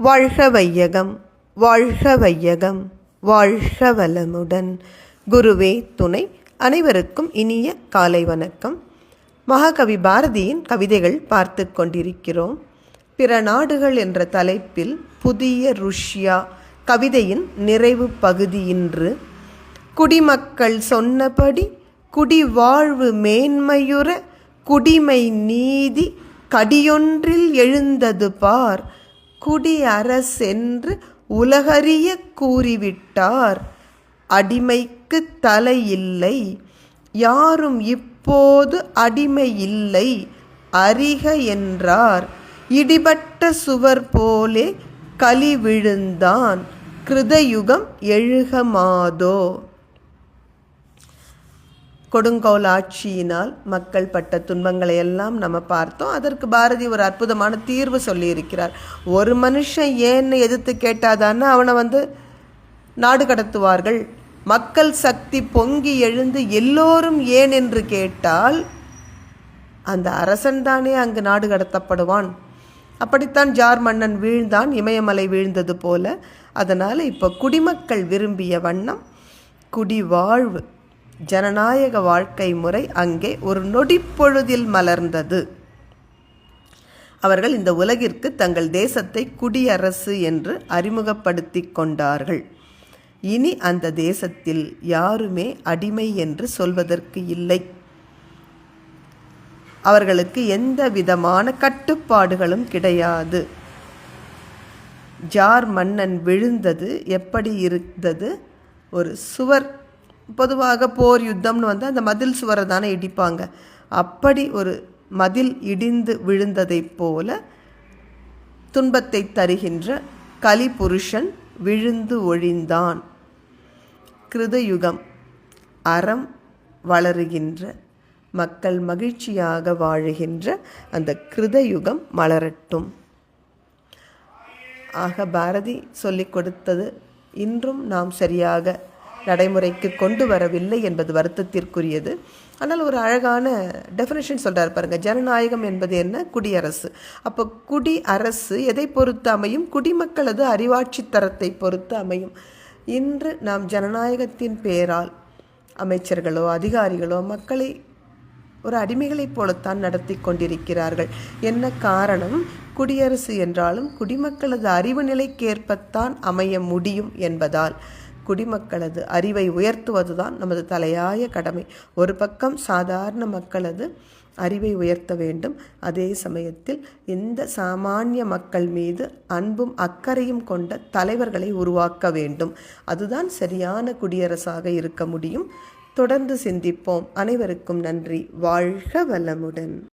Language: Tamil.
வாழ்க வையகம் வாழ்க வையகம் வாழ்க வளமுடன் குருவே துணை அனைவருக்கும் இனிய காலை வணக்கம். மகாகவி பாரதியின் கவிதைகள் பார்த்து கொண்டிருக்கிறோம். பிற நாடுகள் என்ற தலைப்பில் புதிய ருஷ்யா கவிதையின் நிறைவு பகுதி இன்று. குடிமக்கள் சொன்னபடி குடிவாழ்வு மேன்மையுற குடிமை நீதி கடியொன்றில் எழுந்தது பார். குடியரசென்று உலகறிய கூறிவிட்டார். அடிமைக்கு தலை இல்லை யாரும் இப்போது அடிமை இல்லை அறிக என்றார். இடிபட்ட சுவர் போலே களி விழுந்தான் கிருதயுகம் எழுகமாதோ கொடுங்கோல் ஆட்சியினால் மக்கள் பட்ட துன்பங்களை எல்லாம் நம்ம பார்த்தோம். அதற்கு பாரதி ஒரு அற்புதமான தீர்வு சொல்லியிருக்கிறார். ஒரு மனுஷன் ஏன்னு எதிர்த்து கேட்டாதானே அவனை வந்து நாடு கடத்துவார்கள். மக்கள் சக்தி பொங்கி எழுந்து எல்லோரும் ஏன் என்று கேட்டால் அந்த அரசன் தானே அங்கு நாடு கடத்தப்படுவான். அப்படித்தான் ஜார் மன்னன் வீழ்ந்தான் இமயமலை வீழ்ந்தது போல. அதனால் இப்போ குடிமக்கள் விரும்பிய வண்ணம் குடிவாழ்வு. ஜனநாயக வாழ்க்கை முறை அங்கே ஒரு நொடிப்பொழுதில் மலர்ந்தது. அவர்கள் இந்த உலகிற்கு தங்கள் தேசத்தை குடியரசு என்று அறிமுகப்படுத்தி கொண்டார்கள். இனி அந்த தேசத்தில் யாருமே அடிமை என்று சொல்வதற்கு இல்லை. அவர்களுக்கு எந்த விதமான கட்டுப்பாடுகளும் கிடையாது. ஜார் மன்னன் விழுந்தது எப்படி இருந்தது? ஒரு சுவர் பொதுவாக போர் யுத்தம்னு வந்து அந்த மதில் சுவரை தானே இடிப்பாங்க. அப்படி ஒரு மதில் இடிந்து விழுந்ததைப் போல துன்பத்தை தருகின்ற கலிபுருஷன் விழுந்து ஒழிந்தான். கிருதயுகம் அறம் வளருகின்ற மக்கள் மகிழ்ச்சியாக வாழுகின்ற அந்த கிருதயுகம் மலரட்டும். ஆக பாரதி சொல்லிக் கொடுத்தது இன்றும் நாம் சரியாக நடைமுறைக்கு கொண்டு வரவில்லை என்பது வருத்தத்திற்குரியது. ஆனால் ஒரு அழகான டெஃபினேஷன் சொல்கிறார் பாருங்கள் ஜனநாயகம் என்பது என்ன? குடியரசு. அப்போ குடி அரசு எதை பொறுத்து அமையும்? குடிமக்களது அறிவாட்சி தரத்தை பொறுத்து அமையும். இன்று நாம் ஜனநாயகத்தின் பேரால் அமைச்சர்களோ அதிகாரிகளோ மக்களை ஒரு அடிமைகளைப் போலத்தான் நடத்தி கொண்டிருக்கிறார்கள். என்ன காரணம்? குடியரசு என்றாலும் குடிமக்களது அறிவு நிலைக்கேற்பத்தான் அமைய முடியும் என்பதால். குடிமக்களது அறிவை உயர்த்துவதுதான் நமது தலையாய கடமை. ஒரு பக்கம் சாதாரண மக்களது அறிவை உயர்த்த வேண்டும். அதே சமயத்தில் இந்த சாமானிய மக்கள் மீது அன்பும் அக்கறையும் கொண்ட தலைவர்களை உருவாக்க வேண்டும். அதுதான் சரியான குடியரசாக இருக்க முடியும். தொடர்ந்து சிந்திப்போம். அனைவருக்கும் நன்றி. வாழ்க வளமுடன்.